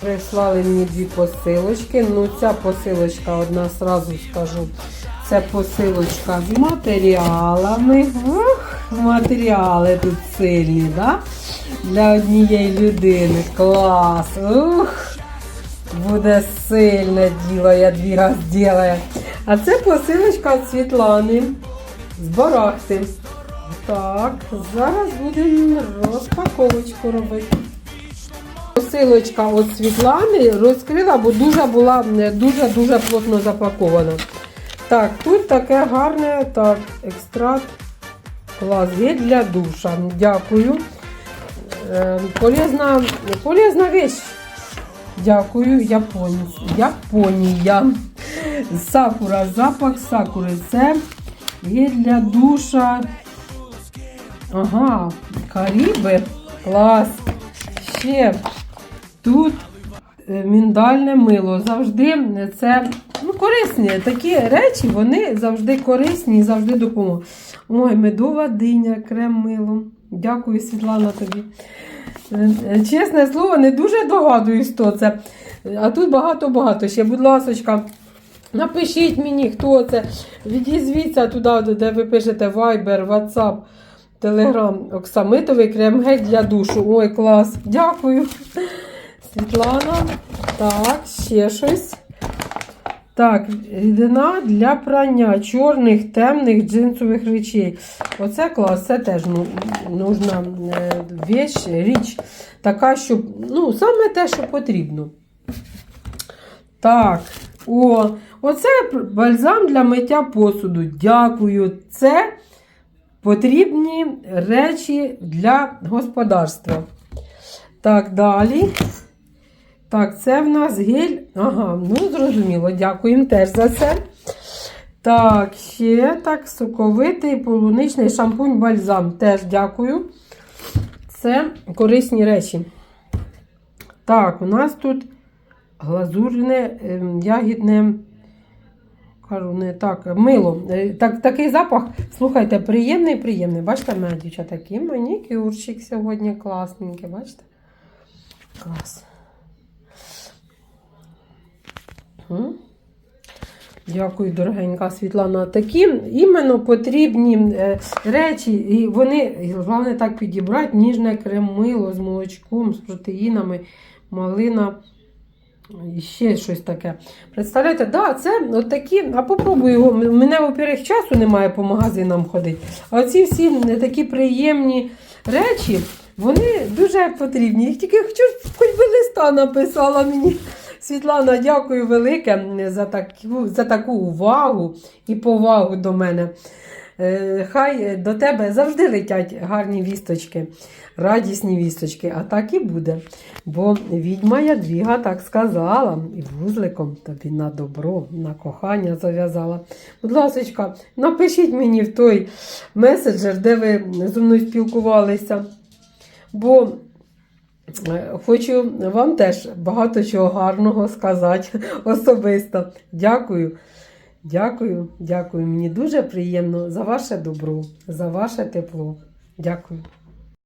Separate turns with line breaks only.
Прислали мені дві посилочки. Ну, ця посилочка, одна сразу скажу. Це посилочка з матеріалами. Ух, матеріали тут сильні, да? Для однієї людини. Клас. Ух, буде сильне діло, я дві раз ділаю. А це посилочка від Світлани з Барахти. Так, зараз будемо розпаковочку робити. Посилочка від Світлани розкрила, бо дуже була дуже-дуже плотно запакована. Так, тут таке гарне так, екстракт клас є для душа. Дякую. Е, полезна, полезна вещь. Дякую, японець. Японія. Сакура, запах сакури. Це є для душа. Ага, Каріби. Клас. Ще тут е, міндальне мило. Завжди це ну, корисні. Такі речі, вони завжди корисні і завжди допоможуть. Ой, медова диня, крем мило. Дякую, Світлана, тобі. Е, е, Чесне слово, не дуже догадуюсь, хто це. А тут багато-багато ще, будь ласочка. Напишіть мені, хто це. Відізвіться туди, де ви пишете Viber, WhatsApp, Telegram, оксамитовий крем-гель для душу. Ой, клас. Дякую. Світлана. Так, ще щось. Так, рідина для прання чорних, темних джинсових речей. Оце клас, це теж ну, нужна е, віч, річ, така, що, ну, саме те, що потрібно. Так, о, оце бальзам для миття посуду. Дякую. Це потрібні речі для господарства. Так, далі. Так, це в нас гель. Ага, ну зрозуміло, дякуємо теж за це. Так, ще так, соковитий полуничний шампунь бальзам. Теж дякую. Це корисні речі. Так, у нас тут глазурне, ем, ягідне. Кажу, не так, мило. Е, Так, такий запах, слухайте, приємний, приємний. Бачите, мене дівчата, такий манікюрчик сьогодні класненький, бачите? Клас. М? Дякую, дорогенька Світлана. Такі іменно потрібні е, речі, і вони, головне так підібрати, ніжне крем-мило з молочком, з протеїнами, малина. І ще щось таке. Представляєте, да, це от такі, а попробую його. Мене, во-первых, часу немає по магазинам ходити. А ці всі такі приємні речі, вони дуже потрібні. Їх тільки хочу, хоч би листа написала мені. Світлана, дякую велике за таку, за таку увагу і повагу до мене. Е, Хай до тебе завжди летять гарні вісточки, радісні вісточки, а так і буде. Бо відьма Ядвіга так сказала, і вузликом тобі на добро, на кохання зав'язала. Будь ласка, напишіть мені в той меседжер, де ви зі мною спілкувалися. Бо е, хочу вам теж багато чого гарного сказати особисто. Дякую. Дякую, дякую. Мені дуже приємно за ваше добро, за ваше тепло. Дякую.